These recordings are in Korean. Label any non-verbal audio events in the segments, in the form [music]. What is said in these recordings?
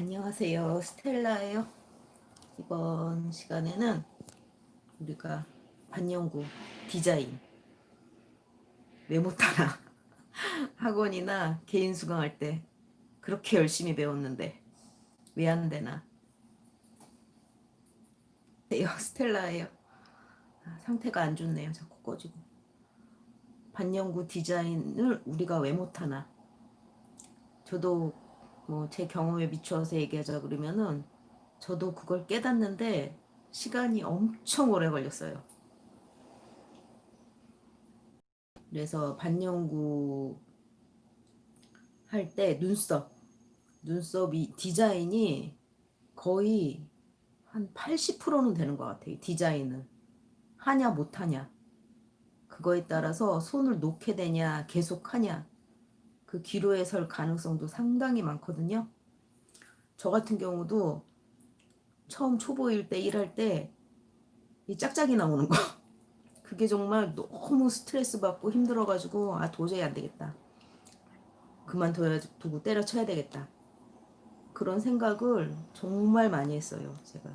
안녕하세요. 스텔라예요. 이번 시간에는 우리가 반영구 디자인 왜 못하나 [laughs] 학원이나 개인 수강할 때 그렇게 열심히 배웠는데 왜 안 되나 요 [laughs] 스텔라예요. 아, 상태가 안 좋네요. 자꾸 꺼지고 반영구 디자인을 우리가 왜 못하나 저도 뭐 제 경험에 비추어서 얘기하자 그러면은 저도 그걸 깨닫는데 시간이 엄청 오래 걸렸어요. 그래서 반영구 할 때 눈썹 눈썹이 디자인이 거의 한 80%는 되는 것 같아요. 디자인은 하냐 못하냐 그거에 따라서 손을 놓게 되냐 계속 하냐 그 기로에 설 가능성도 상당히 많거든요. 저 같은 경우도 처음 초보일 때 일할 때 이 짝짝이 나오는 거 [laughs] 그게 정말 너무 스트레스 받고 힘들어가지고 아 도저히 안 되겠다. 그만둬야 두고 때려쳐야 되겠다. 그런 생각을 정말 많이 했어요, 제가.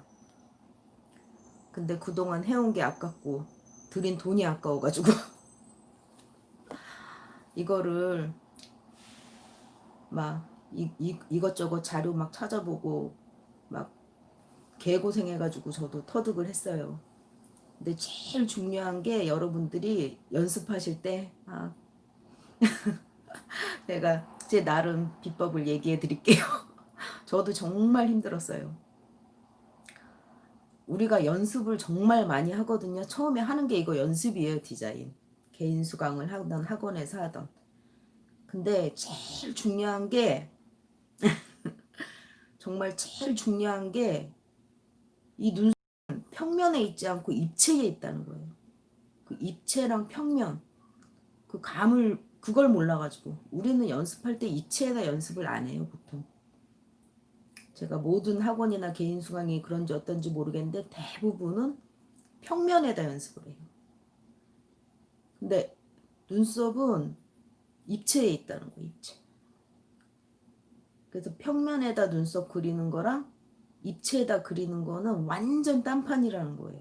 근데 그동안 해온 게 아깝고 들인 돈이 아까워가지고 [laughs] 이거를 막 이, 이, 이것저것 자료 막 찾아보고 막 개고생해가지고 저도 터득을 했어요. 근데 제일 중요한 게 여러분들이 연습하실 때 아, [laughs] 제가 제 나름 비법을 얘기해 드릴게요. [laughs] 저도 정말 힘들었어요. 우리가 연습을 정말 많이 하거든요. 처음에 하는 게 이거 연습이에요, 디자인. 개인 수강을 하던 학원에서 하던. 근데 제일 중요한 게 [laughs] 정말 제일 중요한 게 이 눈썹은 평면에 있지 않고 입체에 있다는 거예요. 그 입체랑 평면 그 감을 그걸 몰라가지고 우리는 연습할 때 입체에다 연습을 안 해요 보통. 제가 모든 학원이나 개인 수강이 그런지 어떤지 모르겠는데 대부분은 평면에다 연습을 해요. 근데 눈썹은 입체에 있다는 거예요, 입체. 그래서 평면에다 눈썹 그리는 거랑 입체에다 그리는 거는 완전 딴판이라는 거예요.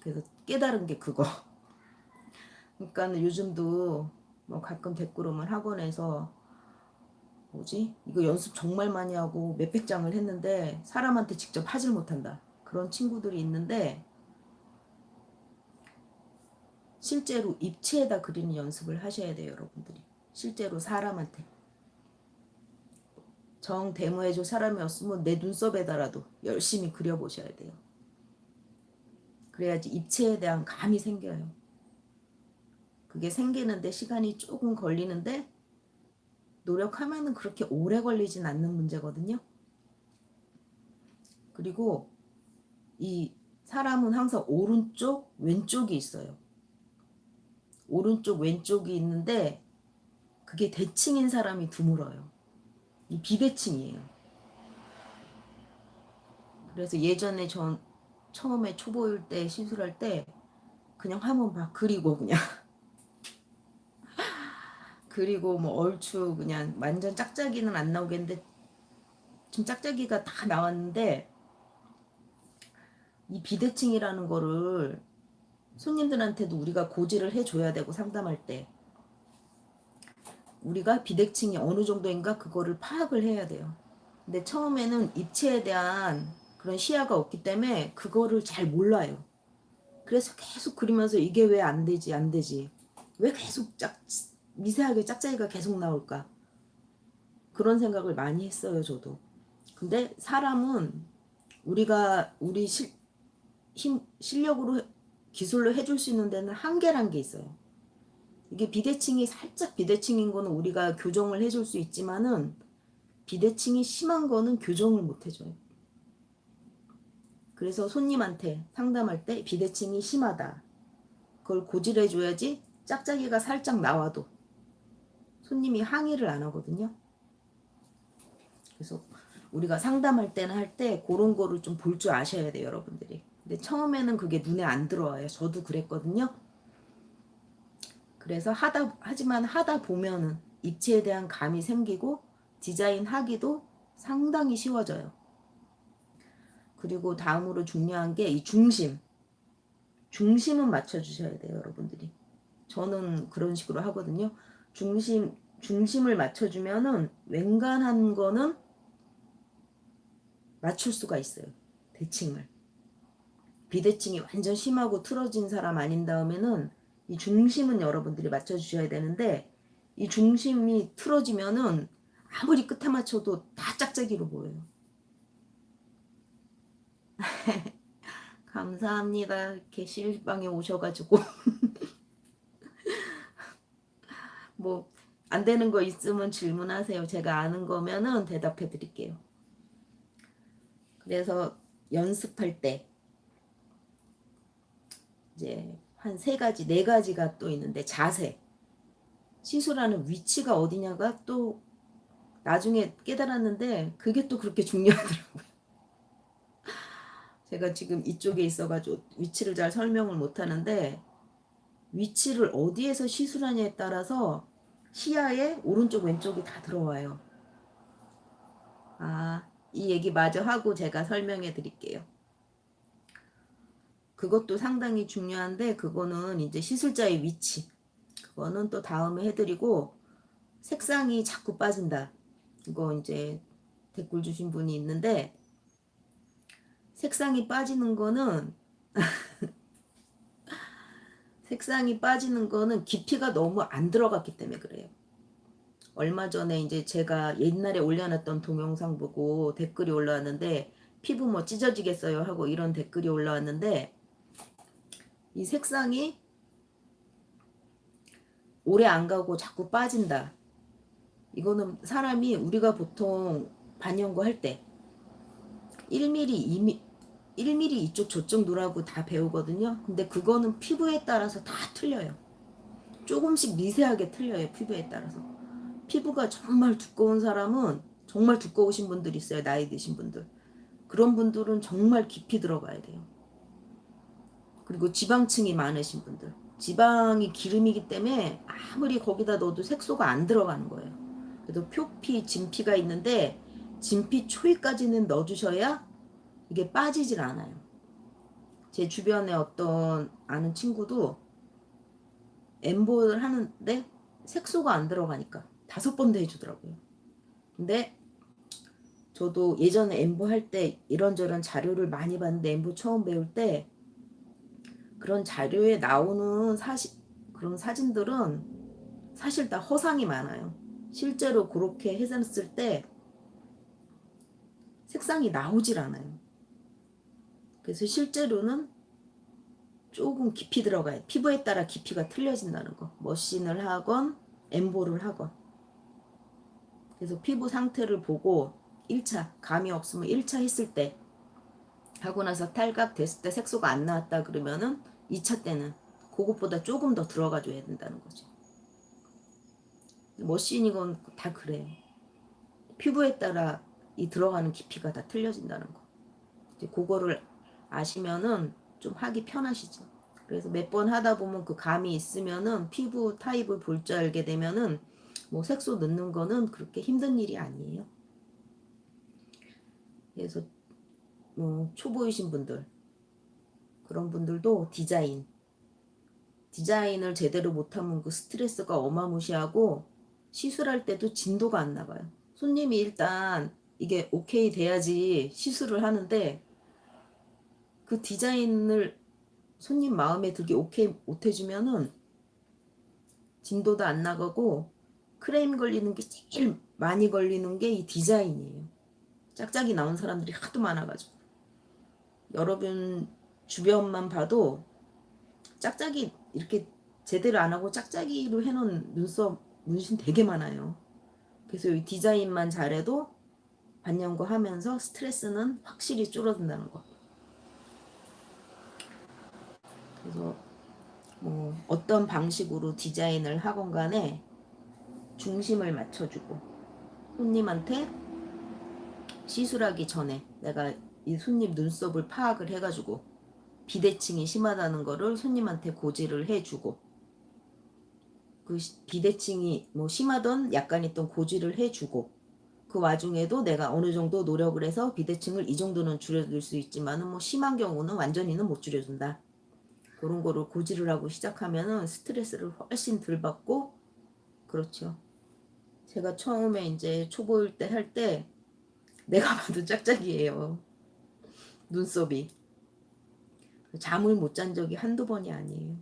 그래서 깨달은 게 그거. [laughs] 그러니까 요즘도 뭐 가끔 댓글 오면 학원에서 뭐지? 이거 연습 정말 많이 하고 몇백 장을 했는데 사람한테 직접 하질 못한다. 그런 친구들이 있는데 실제로 입체에다 그리는 연습을 하셔야 돼요, 여러분들이. 실제로 사람한테. 정 데모해줄 사람이 없으면 내 눈썹에다라도 열심히 그려보셔야 돼요. 그래야지 입체에 대한 감이 생겨요. 그게 생기는데 시간이 조금 걸리는데 노력하면 은 그렇게 오래 걸리진 않는 문제거든요. 그리고 이 사람은 항상 오른쪽, 왼쪽이 있어요. 오른쪽, 왼쪽이 있는데 그게 대칭인 사람이 드물어요. 이 비대칭이에요. 그래서 예전에 전 처음에 초보일 때 시술할 때 그냥 화면 막 그리고 그냥 [laughs] 그리고 뭐 얼추 그냥 완전 짝짝이는 안 나오겠는데 지금 짝짝이가 다 나왔는데 이 비대칭이라는 거를 손님들한테도 우리가 고지를 해줘야 되고 상담할 때 우리가 비대칭이 어느 정도인가 그거를 파악을 해야 돼요. 근데 처음에는 입체에 대한 그런 시야가 없기 때문에 그거를 잘 몰라요. 그래서 계속 그리면서 이게 왜 안 되지 안 되지 왜 계속 짝 미세하게 짝짝이가 계속 나올까 그런 생각을 많이 했어요 저도. 근데 사람은 우리가 우리 실, 힘, 실력으로 기술로 해줄 수 있는 데는 한계란 게 있어요. 이게 비대칭이 살짝 비대칭인 거는 우리가 교정을 해줄 수 있지만은 비대칭이 심한 거는 교정을 못 해줘요. 그래서 손님한테 상담할 때 비대칭이 심하다. 그걸 고질해 줘야지 짝짝이가 살짝 나와도 손님이 항의를 안 하거든요. 그래서 우리가 상담할 때는 할 때 그런 거를 좀 볼 줄 아셔야 돼요, 여러분들이. 근데 처음에는 그게 눈에 안 들어와요. 저도 그랬거든요. 그래서 하다 하지만 하다 보면은 입체에 대한 감이 생기고 디자인 하기도 상당히 쉬워져요. 그리고 다음으로 중요한 게 이 중심. 중심은 맞춰주셔야 돼요, 여러분들이. 저는 그런 식으로 하거든요. 중심, 중심을 맞춰주면은 웬간한 거는 맞출 수가 있어요. 대칭을. 비대칭이 완전 심하고 틀어진 사람 아닌 다음에는 이 중심은 여러분들이 맞춰주셔야 되는데 이 중심이 틀어지면은 아무리 끝에 맞춰도 다 짝짝이로 보여요. [laughs] 감사합니다. 이렇게 실방에 오셔가지고 [laughs] 뭐 안 되는 거 있으면 질문하세요. 제가 아는 거면은 대답해 드릴게요. 그래서 연습할 때 이제 한 세 가지, 네 가지가 또 있는데 자세. 시술하는 위치가 어디냐가 또 나중에 깨달았는데 그게 또 그렇게 중요하더라고요. 제가 지금 이쪽에 있어가지고 위치를 잘 설명을 못 하는데 위치를 어디에서 시술하냐에 따라서 시야에 오른쪽 왼쪽이 다 들어와요. 아, 이 얘기 마저 하고 제가 설명해 드릴게요. 그것도 상당히 중요한데 그거는 이제 시술자의 위치. 그거는 또 다음에 해드리고 색상이 자꾸 빠진다. 이거 이제 댓글 주신 분이 있는데 색상이 빠지는 거는 [laughs] 색상이 빠지는 거는 깊이가 너무 안 들어갔기 때문에 그래요. 얼마 전에 이제 제가 옛날에 올려놨던 동영상 보고 댓글이 올라왔는데 피부 뭐 찢어지겠어요 하고 이런 댓글이 올라왔는데 이 색상이 오래 안 가고 자꾸 빠진다. 이거는 사람이 우리가 보통 반영구 할 때 1mm, 2mm, 1mm 이쪽 저쪽 누라고 다 배우거든요. 근데 그거는 피부에 따라서 다 틀려요. 조금씩 미세하게 틀려요. 피부에 따라서. 피부가 정말 두꺼운 사람은 정말 두꺼우신 분들 있어요. 나이 드신 분들. 그런 분들은 정말 깊이 들어가야 돼요. 그리고 지방층이 많으신 분들. 지방이 기름이기 때문에 아무리 거기다 넣어도 색소가 안 들어가는 거예요. 그래도 표피, 진피가 있는데 진피 초이까지는 넣어주셔야 이게 빠지질 않아요. 제 주변에 어떤 아는 친구도 엠보를 하는데 색소가 안 들어가니까 다섯 번도 해주더라고요. 근데 저도 예전에 엠보 할 때 이런저런 자료를 많이 봤는데 엠보 처음 배울 때 그런 자료에 나오는 사실 그런 사진들은 사실 다 허상이 많아요. 실제로 그렇게 해놨을 때 색상이 나오질 않아요. 그래서 실제로는 조금 깊이 들어가요. 피부에 따라 깊이가 틀려진다는 거. 머신을 하건 엠보를 하건. 그래서 피부 상태를 보고 1차 감이 없으면 1차 했을 때 하고 나서 탈각 됐을 때 색소가 안 나왔다 그러면은 2차 때는 그것보다 조금 더 들어가 줘야 된다는 거죠. 머신이건 다 그래요. 피부에 따라 이 들어가는 깊이가 다 틀려진다는 거. 이제 그거를 아시면은 좀 하기 편하시죠. 그래서 몇 번 하다 보면 그 감이 있으면은 피부 타입을 볼 줄 알게 되면은 뭐 색소 넣는 거는 그렇게 힘든 일이 아니에요. 그래서 뭐 초보이신 분들 그런 분들도 디자인 디자인을 제대로 못하면 그 스트레스가 어마무시하고 시술할 때도 진도가 안 나가요. 손님이 일단 이게 오케이 돼야지 시술을 하는데 그 디자인을 손님 마음에 들게 오케이 못 해주면은 진도도 안 나가고 크레임 걸리는 게 제일 많이 걸리는 게 이 디자인이에요. 짝짝이 나온 사람들이 하도 많아가지고 여러분 주변만 봐도 짝짝이 이렇게 제대로 안 하고 짝짝이로 해놓은 눈썹 문신 되게 많아요. 그래서 이 디자인만 잘해도 반영구 하면서 스트레스는 확실히 줄어든다는 거. 그래서 뭐 어떤 방식으로 디자인을 하건 간에 중심을 맞춰주고 손님한테 시술하기 전에 내가 이 손님 눈썹을 파악을 해가지고 비대칭이 심하다는 거를 손님한테 고지를 해주고 그 비대칭이 뭐 심하던 약간 있던 고지를 해주고 그 와중에도 내가 어느 정도 노력을 해서 비대칭을 이 정도는 줄여줄 수 있지만은 뭐 심한 경우는 완전히는 못 줄여준다. 그런 거를 고지를 하고 시작하면은 스트레스를 훨씬 덜 받고 그렇죠. 제가 처음에 이제 초보일 때 할 때 내가 봐도 짝짝이에요. 눈썹이. 잠을 못 잔 적이 한두 번이 아니에요.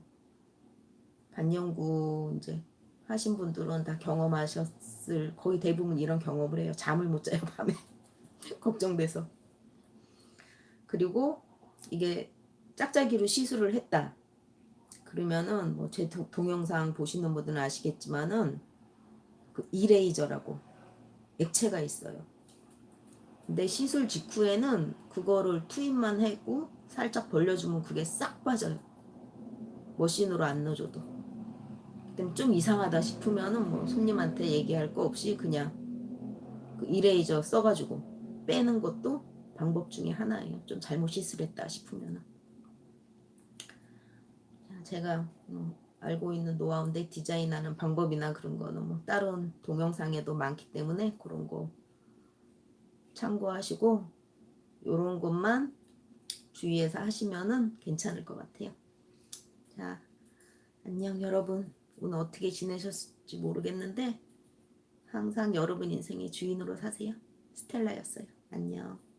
반영구 이제 하신 분들은 다 경험하셨을 거의 대부분 이런 경험을 해요. 잠을 못 자요 밤에 [laughs] 걱정돼서. 그리고 이게 짝짝이로 시술을 했다. 그러면은 뭐 제 동영상 보시는 분들은 아시겠지만은 그 이레이저라고 액체가 있어요. 근데 시술 직후에는 그거를 투입만 하고 살짝 벌려주면 그게 싹 빠져요. 머신으로 안 넣어줘도. 그럼 좀 이상하다 싶으면은 뭐 손님한테 얘기할 거 없이 그냥 그 이레이저 써가지고 빼는 것도 방법 중에 하나예요. 좀 잘못 시술했다 싶으면은. 제가 뭐 알고 있는 노하우인데 디자인하는 방법이나 그런 거는 뭐 다른 동영상에도 많기 때문에 그런 거 참고하시고 요런 것만 주의해서 하시면은 괜찮을 것 같아요. 자, 안녕 여러분. 오늘 어떻게 지내셨을지 모르겠는데 항상 여러분 인생의 주인으로 사세요. 스텔라였어요. 안녕.